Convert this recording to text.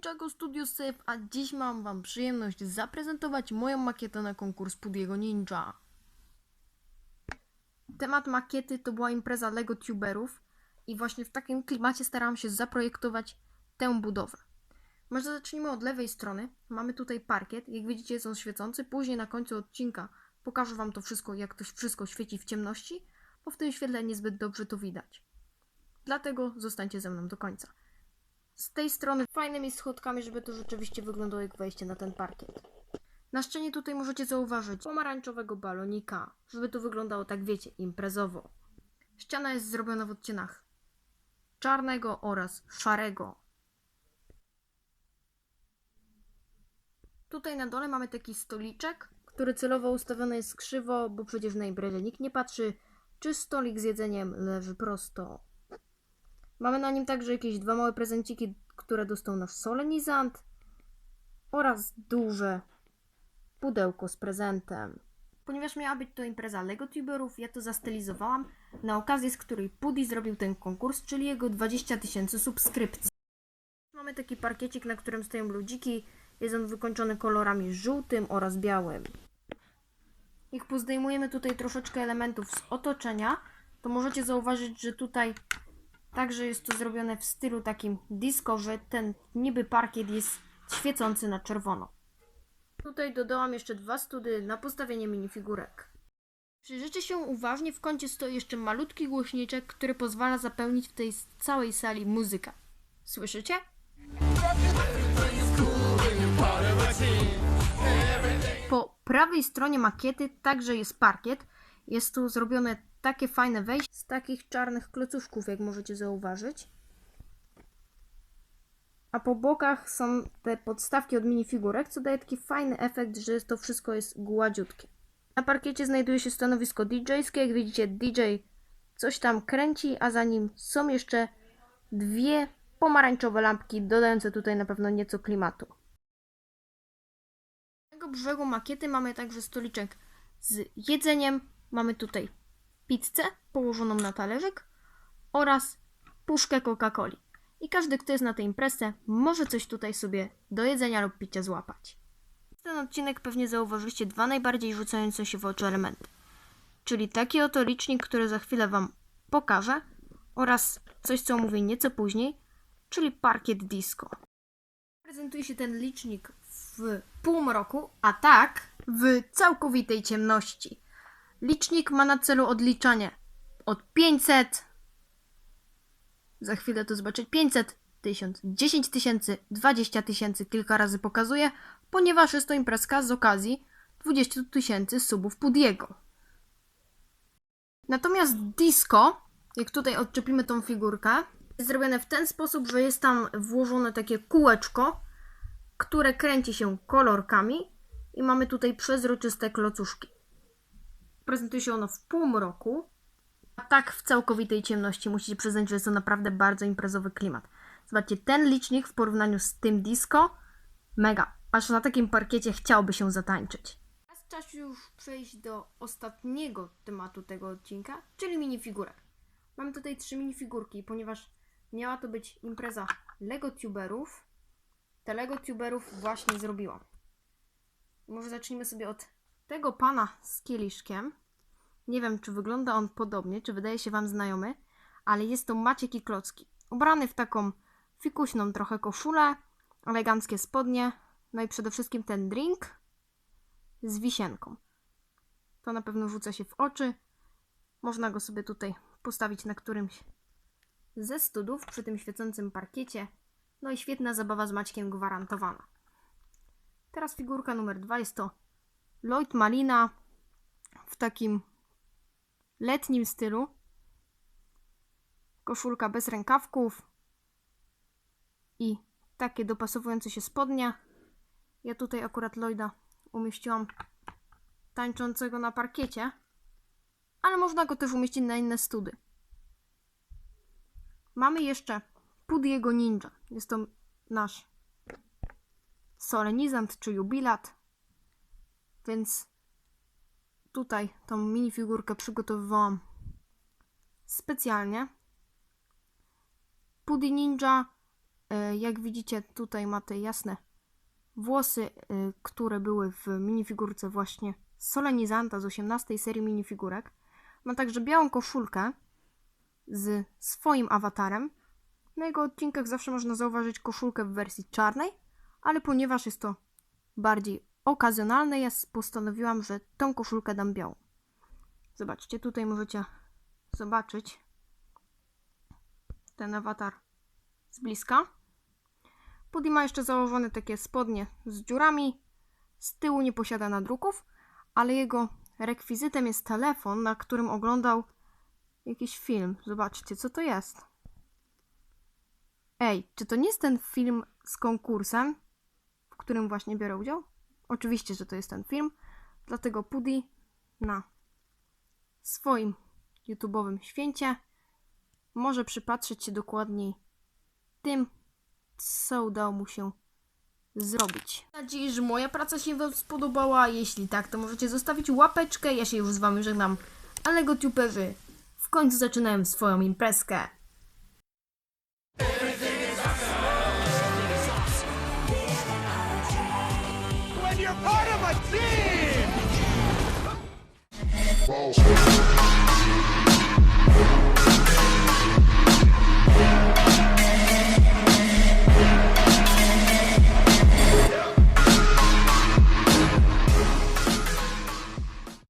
Czego Studio Save, a dziś mam wam przyjemność zaprezentować moją makietę na konkurs Pudiego Ninja. Temat makiety to była impreza Lego Tuberów i właśnie w takim klimacie starałam się zaprojektować tę budowę. Może zacznijmy od lewej strony. Mamy tutaj parkiet, jak widzicie jest on świecący. Później na końcu odcinka pokażę wam to wszystko, jak to wszystko świeci w ciemności, bo w tym świetle niezbyt dobrze to widać. Dlatego zostańcie ze mną do końca. Z tej strony fajnymi schodkami, żeby to rzeczywiście wyglądało jak wejście na ten parkiet. Na ścianie tutaj możecie zauważyć pomarańczowego balonika, żeby to wyglądało tak wiecie, imprezowo. Ściana jest zrobiona w odcieniach czarnego oraz szarego. Tutaj na dole mamy taki stoliczek, który celowo ustawiony jest krzywo, bo przecież na imprezie nikt nie patrzy, czy stolik z jedzeniem leży prosto. Mamy na nim także jakieś dwa małe prezenciki, które dostał nasz solenizant oraz duże pudełko z prezentem. Ponieważ miała być to impreza Lego Tuberów, ja to zastylizowałam na okazję, z której Pudi zrobił ten konkurs, czyli jego 20 tysięcy subskrypcji. Mamy taki parkiecik, na którym stoją ludziki. Jest on wykończony kolorami żółtym oraz białym. Jak pozdejmujemy tutaj troszeczkę elementów z otoczenia, to możecie zauważyć, że tutaj Także jest to zrobione w stylu takim disco, że ten niby parkiet jest świecący na czerwono. Tutaj dodałam jeszcze dwa study na postawienie minifigurek. Przyjrzyjcie się uważnie, w kącie stoi jeszcze malutki głośniczek, który pozwala zapełnić w tej całej sali muzykę. Słyszycie? Po prawej stronie makiety także jest parkiet. Jest tu zrobione takie fajne wejście z takich czarnych klocuszków, jak możecie zauważyć. A po bokach są te podstawki od minifigurek, co daje taki fajny efekt, że to wszystko jest gładziutkie. Na parkiecie znajduje się stanowisko DJ-skie. Jak widzicie, DJ coś tam kręci, a za nim są jeszcze dwie pomarańczowe lampki, dodające tutaj na pewno nieco klimatu. Z tego brzegu makiety mamy także stoliczek z jedzeniem. Mamy tutaj pizzę położoną na talerzyk oraz puszkę Coca-Coli. I każdy, kto jest na tej imprezie, może coś tutaj sobie do jedzenia lub picia złapać. Ten odcinek pewnie zauważyliście dwa najbardziej rzucające się w oczy elementy. Czyli taki oto licznik, który za chwilę Wam pokażę oraz coś, co omówię nieco później, czyli parkiet disco. Prezentuje się ten licznik w półmroku, a tak w całkowitej ciemności. Licznik ma na celu odliczanie od 500. Za chwilę to zobaczyć 500, 1000, 10 tysięcy, 20 tysięcy kilka razy pokazuje, ponieważ jest to imprezka z okazji 20 tysięcy subów Pudiego. Natomiast disco, jak tutaj odczepimy tą figurkę, jest zrobione w ten sposób, że jest tam włożone takie kółeczko, które kręci się kolorkami i mamy tutaj przezroczyste klocuszki prezentuje się ono w półmroku, a tak w całkowitej ciemności. Musicie przyznać, że jest to naprawdę bardzo imprezowy klimat. Zobaczcie, ten licznik w porównaniu z tym disco, mega. Aż na takim parkiecie chciałby się zatańczyć. Teraz czas już przejść do ostatniego tematu tego odcinka, czyli minifigurek. Mam tutaj trzy minifigurki, ponieważ miała to być impreza Lego Tuberów. Te Lego Tuberów właśnie zrobiłam. Może zacznijmy sobie od tego pana z kieliszkiem. Nie wiem, czy wygląda on podobnie, czy wydaje się Wam znajomy, ale jest to Maciek i Klocki. Ubrany w taką fikuśną trochę koszulę, eleganckie spodnie, no i przede wszystkim ten drink z wisienką. To na pewno rzuca się w oczy. Można go sobie tutaj postawić na którymś ze studów przy tym świecącym parkiecie. No i świetna zabawa z Maćkiem gwarantowana. Teraz figurka numer dwa jest to Lloyd Malina w takim letnim stylu. Koszulka bez rękawków i takie dopasowujące się spodnie. Ja tutaj akurat Lloyda umieściłam tańczącego na parkiecie, ale można go też umieścić na inne study. Mamy jeszcze Pudiego Ninja. Jest to nasz solenizant czy jubilat. Więc tutaj tą minifigurkę przygotowywałam specjalnie. Pudi Ninja E, Jak widzicie, tutaj ma te jasne włosy, y, które były w minifigurce właśnie Solenizanta z 18 serii minifigurek. Ma także białą koszulkę z swoim awatarem. Na jego odcinkach zawsze można zauważyć koszulkę w wersji czarnej, ale ponieważ jest to bardziej okazjonalne, ja postanowiłam, że tą koszulkę dam białą. Zobaczcie, tutaj możecie zobaczyć ten awatar z bliska. Pudi ma jeszcze założone takie spodnie z dziurami. Z tyłu nie posiada nadruków, ale jego rekwizytem jest telefon, na którym oglądał jakiś film. Zobaczcie, co to jest. Ej, czy to nie jest ten film z konkursem, w którym właśnie biorę udział? Oczywiście, że to jest ten film, dlatego Pudi na swoim YouTube'owym święcie może przypatrzeć się dokładniej tym, co udało mu się zrobić. Mam nadzieję, że moja praca się Wam spodobała. Jeśli tak, to możecie zostawić łapeczkę. Ja się już z Wami żegnam. Ale gotuberzy w końcu zaczynają swoją imprezkę. You're part of a team.